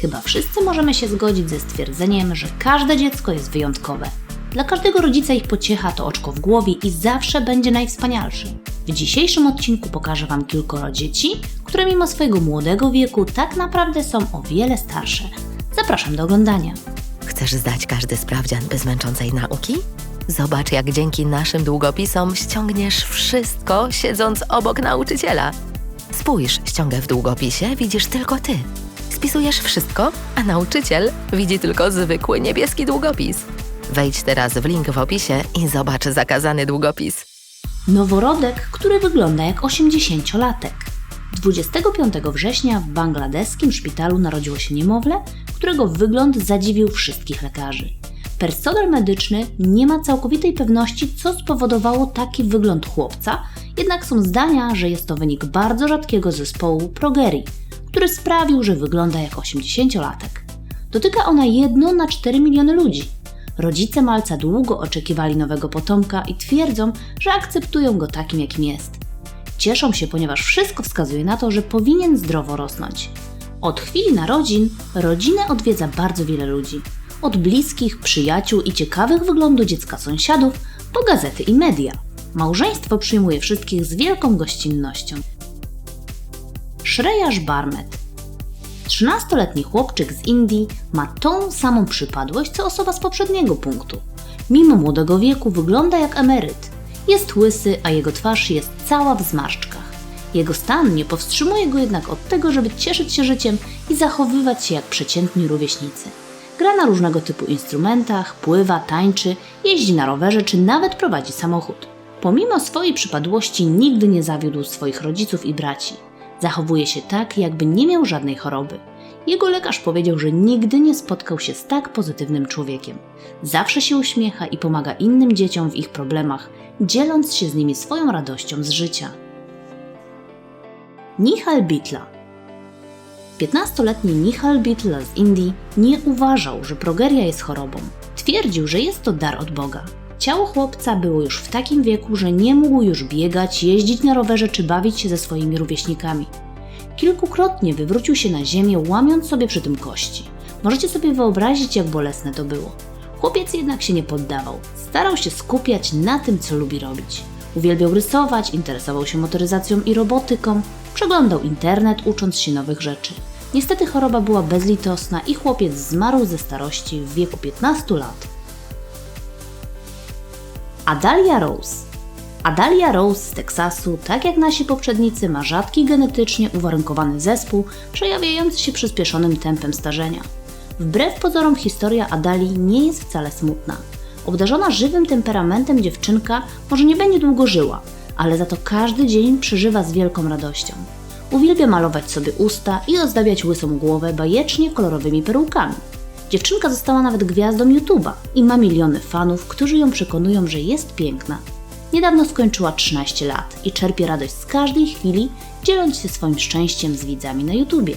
Chyba wszyscy możemy się zgodzić ze stwierdzeniem, że każde dziecko jest wyjątkowe. Dla każdego rodzica ich pociecha to oczko w głowie i zawsze będzie najwspanialszy. W dzisiejszym odcinku pokażę Wam kilkoro dzieci, które mimo swojego młodego wieku tak naprawdę są o wiele starsze. Zapraszam do oglądania. Chcesz zdać każdy sprawdzian bez męczącej nauki? Zobacz, jak dzięki naszym długopisom ściągniesz wszystko, siedząc obok nauczyciela. Spójrz, ściągę w długopisie widzisz tylko ty. Spisujesz wszystko, a nauczyciel widzi tylko zwykły niebieski długopis. Wejdź teraz w link w opisie i zobacz zakazany długopis. Noworodek, który wygląda jak 80-latek. 25 września w bangladeskim szpitalu narodziło się niemowlę, którego wygląd zadziwił wszystkich lekarzy. Personel medyczny nie ma całkowitej pewności, co spowodowało taki wygląd chłopca, jednak są zdania, że jest to wynik bardzo rzadkiego zespołu progerii, który sprawił, że wygląda jak 80-latek. Dotyka ona 1 na 4 miliony ludzi. Rodzice malca długo oczekiwali nowego potomka i twierdzą, że akceptują go takim, jakim jest. Cieszą się, ponieważ wszystko wskazuje na to, że powinien zdrowo rosnąć. Od chwili narodzin rodzinę odwiedza bardzo wiele ludzi. Od bliskich, przyjaciół i ciekawych wyglądu dziecka sąsiadów po gazety i media. Małżeństwo przyjmuje wszystkich z wielką gościnnością. Shreyash Barmet 13-letni chłopczyk z Indii ma tą samą przypadłość co osoba z poprzedniego punktu. Mimo młodego wieku wygląda jak emeryt. Jest łysy, a jego twarz jest cała w zmarszczkach. Jego stan nie powstrzymuje go jednak od tego, żeby cieszyć się życiem i zachowywać się jak przeciętni rówieśnicy. Gra na różnego typu instrumentach, pływa, tańczy, jeździ na rowerze czy nawet prowadzi samochód. Pomimo swojej przypadłości nigdy nie zawiódł swoich rodziców i braci. Zachowuje się tak, jakby nie miał żadnej choroby. Jego lekarz powiedział, że nigdy nie spotkał się z tak pozytywnym człowiekiem. Zawsze się uśmiecha i pomaga innym dzieciom w ich problemach, dzieląc się z nimi swoją radością z życia. Nihal Bitla 15-letni Nihal Bitla z Indii nie uważał, że progeria jest chorobą. Twierdził, że jest to dar od Boga. Ciało chłopca było już w takim wieku, że nie mógł już biegać, jeździć na rowerze czy bawić się ze swoimi rówieśnikami. Kilkukrotnie wywrócił się na ziemię, łamiąc sobie przy tym kości. Możecie sobie wyobrazić, jak bolesne to było. Chłopiec jednak się nie poddawał. Starał się skupiać na tym, co lubi robić. Uwielbiał rysować, interesował się motoryzacją i robotyką, przeglądał internet, ucząc się nowych rzeczy. Niestety choroba była bezlitosna i chłopiec zmarł ze starości w wieku 15 lat. Adalia Rose. Adalia Rose z Teksasu, tak jak nasi poprzednicy, ma rzadki genetycznie uwarunkowany zespół, przejawiający się przyspieszonym tempem starzenia. Wbrew pozorom historia Adali nie jest wcale smutna. Obdarzona żywym temperamentem dziewczynka może nie będzie długo żyła, ale za to każdy dzień przeżywa z wielką radością. Uwielbia malować sobie usta i ozdabiać łysą głowę bajecznie kolorowymi perukami. Dziewczynka została nawet gwiazdą YouTube'a i ma miliony fanów, którzy ją przekonują, że jest piękna. Niedawno skończyła 13 lat i czerpie radość z każdej chwili, dzieląc się swoim szczęściem z widzami na YouTubie.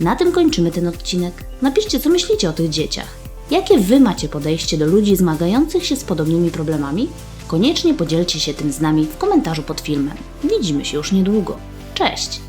Na tym kończymy ten odcinek. Napiszcie, co myślicie o tych dzieciach. Jakie Wy macie podejście do ludzi zmagających się z podobnymi problemami? Koniecznie podzielcie się tym z nami w komentarzu pod filmem. Widzimy się już niedługo. Cześć!